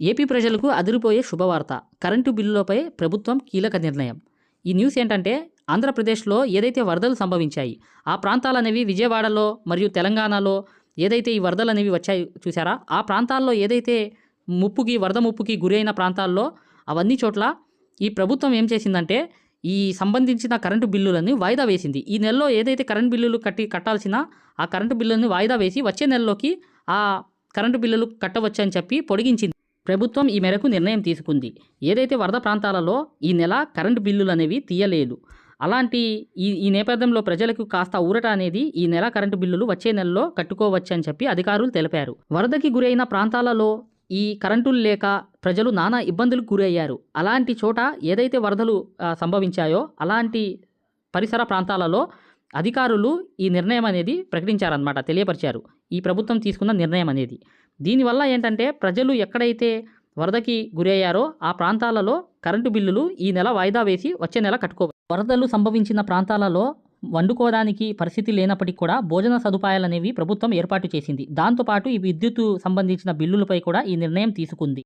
AP ప్రజలకు అదిరిపోయే శుభవార్త. కరెంటు బిల్లులపై ప్రభుత్వం కీలక నిర్ణయం. ఈ న్యూస్ ఏంటంటే ఆంధ్రప్రదేశ్లో ఏదైతే వరదలు సంభవించాయి ఆ ప్రాంతాలనేవి విజయవాడలో మరియు తెలంగాణలో ఏదైతే ఈ వరదలు అనేవి వచ్చాయి చూసారా ఆ ప్రాంతాల్లో ఏదైతే ముప్పుకి వరద ముప్పుకి గురైన ప్రాంతాల్లో అవన్నీ చోట్ల ఈ ప్రభుత్వం ఏం చేసిందంటే ఈ సంబంధించిన కరెంటు బిల్లులని వాయిదా వేసింది. ఈ నెలలో ఏదైతే కరెంటు బిల్లులు కట్టి కట్టాల్సిన ఆ కరెంటు బిల్లుని వాయిదా వేసి వచ్చే నెలలోకి ఆ కరెంటు బిల్లులు కట్టవచ్చు అని చెప్పి పొడిగించింది. ప్రభుత్వం ఈ మేరకు నిర్ణయం తీసుకుంది. ఏదైతే వరద ప్రాంతాలలో ఈ నెల కరెంటు బిల్లులు అనేవి తీయలేదు. అలాంటి ఈ ఈ నేపథ్యంలో ప్రజలకు కాస్త ఊరట అనేది ఈ నెల కరెంటు బిల్లులు వచ్చే నెలలో కట్టుకోవచ్చు అని చెప్పి అధికారులు తెలిపారు. వరదకి గురైన ప్రాంతాలలో ఈ కరెంటులు లేక ప్రజలు నానా ఇబ్బందులకు గురయ్యారు. అలాంటి చోట ఏదైతే వరదలు సంభవించాయో అలాంటి పరిసర ప్రాంతాలలో అధికారులు ఈ నిర్ణయం అనేది ప్రకటించారనమాట తెలియపరిచారు. ఈ ప్రభుత్వం తీసుకున్న నిర్ణయం అనేది. దీనివల్ల ఏంటంటే ప్రజలు ఎక్కడైతే వరదకి గురయ్యారో ఆ ప్రాంతాలలో కరెంటు బిల్లులు ఈ నెల వాయిదా వేసి వచ్చే నెల కట్టుకో వరదలు సంభవించిన ప్రాంతాలలో వండుకోవడానికి పరిస్థితి లేనప్పటికీ కూడా భోజన సదుపాయాలనేవి ప్రభుత్వం ఏర్పాటు చేసింది. దాంతోపాటు ఈ విద్యుత్ సంబంధించిన బిల్లులపై కూడా ఈ నిర్ణయం తీసుకుంది.